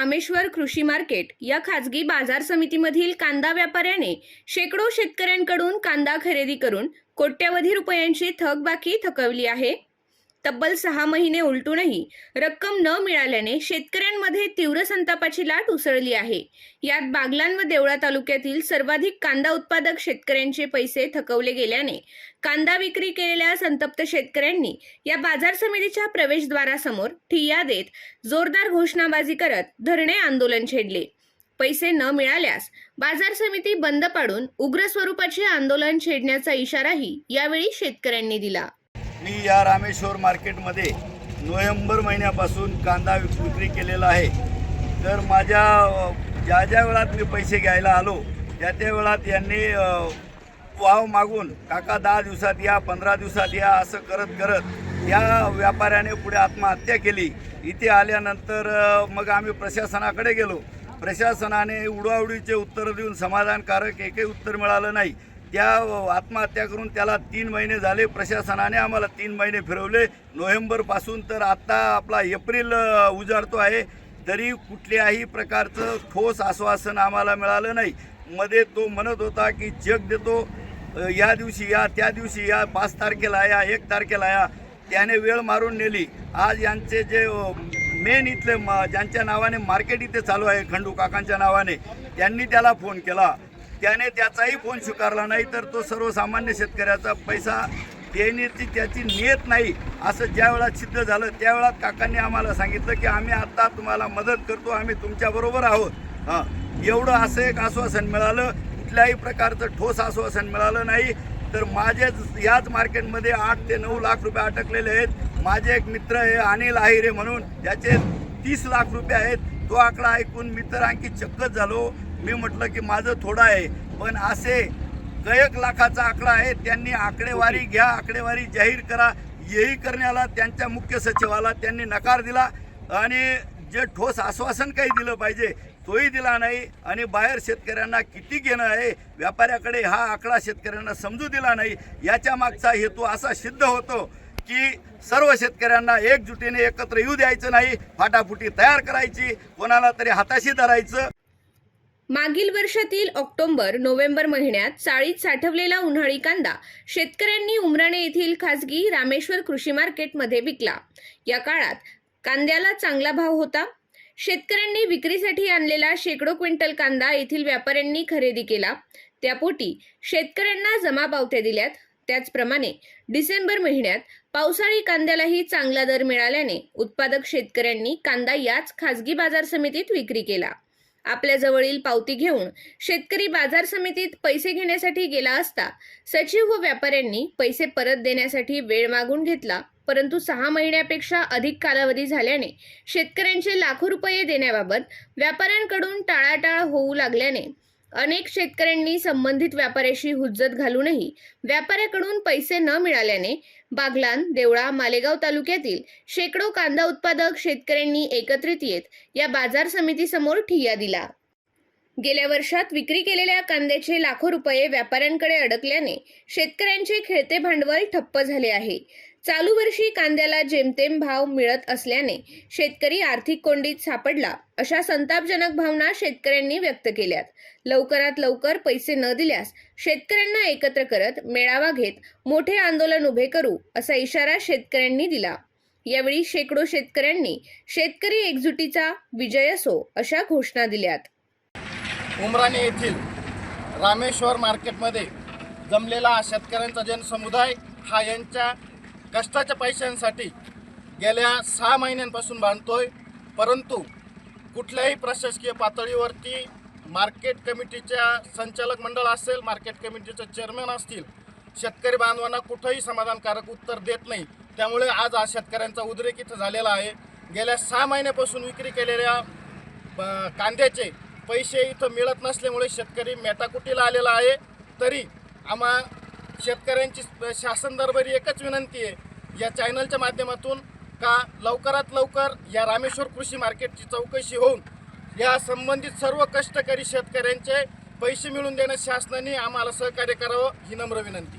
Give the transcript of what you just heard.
रामेश्वर कृषी मार्केट या खाजगी बाजार समितीमधील कांदा व्यापाऱ्याने शेकडो शेतकऱ्यांकडून कांदा खरेदी करून कोट्यवधी रुपयांची थकबाकी थकवली आहे. तब्बल सहा महिने उलटूनही रक्कम न मिळाल्याने शेतकऱ्यांमध्ये तीव्र संतापाची लाट उसळली आहे. यात बागलान व देवळा तालुक्यातील सर्वाधिक कांदा उत्पादक शेतकऱ्यांचे पैसे थकवले गेल्याने कांदा विक्री केलेल्या संतप्त शेतकऱ्यांनी या बाजार समितीच्या प्रवेशद्वारासमोर ठिय्या देत जोरदार घोषणाबाजी करत धरणे आंदोलन छेडले. पैसे न मिळाल्यास बाजार समिती बंद पाडून उग्र स्वरूपाचे आंदोलन छेडण्याचा इशाराही यावेळी शेतकऱ्यांनी दिला. मी या रामेश्वर मार्केटमध्ये नोव्हेंबर महिन्यापासून कांदा विक- विक्री केलेला आहे. तर माझ्या ज्या ज्या वेळात मी पैसे घ्यायला आलो त्या त्या वेळात यांनी वाव मागून काका दहा दिवसात या पंधरा दिवसात या असं करत करत या व्यापाऱ्याने पुढे आत्महत्या केली. इथे आल्यानंतर मग आम्ही प्रशासनाकडे गेलो. प्रशासनाने उडवाउडीचे उत्तर देऊन समाधानकारक एकही उत्तर मिळालं नाही. त्या आत्महत्या करून त्याला तीन महिने झाले. प्रशासनाने आम्हाला तीन महिने फिरवले. नोव्हेंबरपासून तर आत्ता आपला एप्रिल उजाडतो आहे. तरी कुठल्याही प्रकारचं ठोस आश्वासन आम्हाला मिळालं नाही. मध्ये तो म्हणत होता की चेक देतो. या दिवशी या त्या दिवशी या पाच तारखेला या एक तारखेला या. त्याने वेळ मारून नेली. आज यांचे जे मेन इथले म ज्यांच्या नावाने मार्केट इथे चालू आहे खंडू काकांच्या नावाने त्यांनी त्याला फोन केला. त्याने त्याचाही फोन स्वीकारला नाही तर तो सर्वसामान्य शेतकऱ्याचा पैसा देण्याची त्याची नियत नाही असं ज्यावेळा सिद्ध झालं त्यावेळात काकांनी आम्हाला सांगितलं की आम्ही आत्ता तुम्हाला मदत करतो आम्ही तुमच्याबरोबर आहोत. हां एवढं असं एक आश्वासन मिळालं. कुठल्याही प्रकारचं ठोस आश्वासन मिळालं नाही. तर माझेच याच मार्केटमध्ये आठ ते नऊ लाख रुपये अटकलेले आहेत. माझे एक मित्र हे अनिल आहिरे म्हणून ज्याचे तीस लाख रुपये आहेत. तो आकडा ऐकून मी तर आणखी चक्कच झालो. मी म्हटलं की माझं थोडं आहे. पण असे कैक लाखाचा आकडा आहे त्यांनी आकडेवारी घ्या आकडेवारी जाहीर करा. हेही करण्याला त्यांच्या मुख्य सचिवाला त्यांनी नकार दिला. आणि जे ठोस आश्वासन काही दिलं पाहिजे तोही दिला नाही. आणि बाहेर शेतकऱ्यांना किती घेणं आहे व्यापाऱ्याकडे हा आकडा शेतकऱ्यांना समजू दिला नाही याच्या मागचा हेतू असा सिद्ध होतो. की सर्व शेतकऱ्यांना एकजुटीने एकत्र येऊ द्यायचं नाही फाटाफुटी तयार करायची कोणाला तरी हाताशी धरायचं. मागील वर्षातील ऑक्टोबर नोव्हेंबर महिन्यात चाळीत साठवलेला उन्हाळी कांदा शेतकऱ्यांनी उमराणे येथील खासगी रामेश्वर कृषी मार्केटमध्ये विकला. या काळात कांद्याला चांगला भाव होता. शेतकऱ्यांनी विक्रीसाठी आणलेला शेकडो क्विंटल कांदा येथील व्यापाऱ्यांनी खरेदी केला. त्यापोटी शेतकऱ्यांना जमा पावत्या दिल्यात. त्याचप्रमाणे डिसेंबर महिन्यात पावसाळी कांद्यालाही चांगला दर मिळाल्याने उत्पादक शेतकऱ्यांनी कांदा याच खासगी बाजार समितीत विक्री केला. आपल्या जवळील पावती घेऊन शेतकरी बाजार समितीत पैसे घेण्यासाठी गेला असता सचिव व व्यापाऱ्यांनी पैसे परत देण्यासाठी वेळ मागून घेतला परंतु सहा महिन्यापेक्षा अधिक कालावधी झाल्याने शेतकऱ्यांचे लाखो रुपये देण्याबाबत व्यापाऱ्यांकडून टाळाटाळ होऊ लागल्याने अनेक शेतकऱ्यांनी संबंधित व्यापाऱ्याशी हुज्जत घालूनही व्यापाऱ्याकडून पैसे न मिळाल्याने बागलान देवळा मालेगाव तालुक्यातील शेकडो कांदा उत्पादक शेतकऱ्यांनी एकत्रित येत या बाजार समितीसमोर ठिय्या दिला. गेल्या वर्षात विक्री केलेल्या कांद्याचे लाखो रुपये व्यापाऱ्यांकडे अडकल्याने शेतकऱ्यांचे खेळते भांडवल ठप्प झाले आहे. चालू वर्षी कांद्याला जेमतेम भाव मिळत असल्याने शेतकरी आर्थिक कोंडीत सापडला अशा संतापजनक भावना शेतकऱ्यांनी व्यक्त केल्यात. लवकरात लवकर पैसे न दिल्यास शेतकऱ्यांना एकत्र करत मेळावा घेत मोठे आंदोलन उभे करू असा इशारा शेतकऱ्यांनी दिला. यावेळी शेकडो शेतकऱ्यांनी शेतकरी एकजुटीचा विजय असो अशा घोषणा दिल्यात. उमराणे येथील रामेश्वर मार्केटमध्ये जमलेला शेतकऱ्यांचा जनसमुदाय हा यांच्या कष्टाच्या पैशांसाठी गेल्या सहा महिन्यांपासून बांधतोय. परंतु कुठल्याही प्रशासकीय पातळीवरती मार्केट कमिटीच्या संचालक मंडळ असेल मार्केट कमिटीचे चेअरमॅन असतील शेतकरी बांधवांना कुठंही समाधानकारक उत्तर देत नाही. त्यामुळे आज हा शेतकऱ्यांचा उद्रेक इथं झालेला आहे. गेल्या सहा महिन्यापासून विक्री केलेल्या ब- कांद्याचे पैसे इथं मिळत नसल्यामुळे शेतकरी मेटाकुटीला आलेला आहे. तरी आम्हा शेतकऱ्यांची शासन दरबारी एकच विनंती आहे. या चॅनलच्या माध्यमातून का लवकरात लवकर या रामेश्वर कृषी मार्केटची चौकशी होऊन या संबंधित सर्व कष्टकरी शेतकऱ्यांचे पैसे मिळवून देण्यास शासनाने आम्हाला सहकार्य करावं ही नम्र विनंती.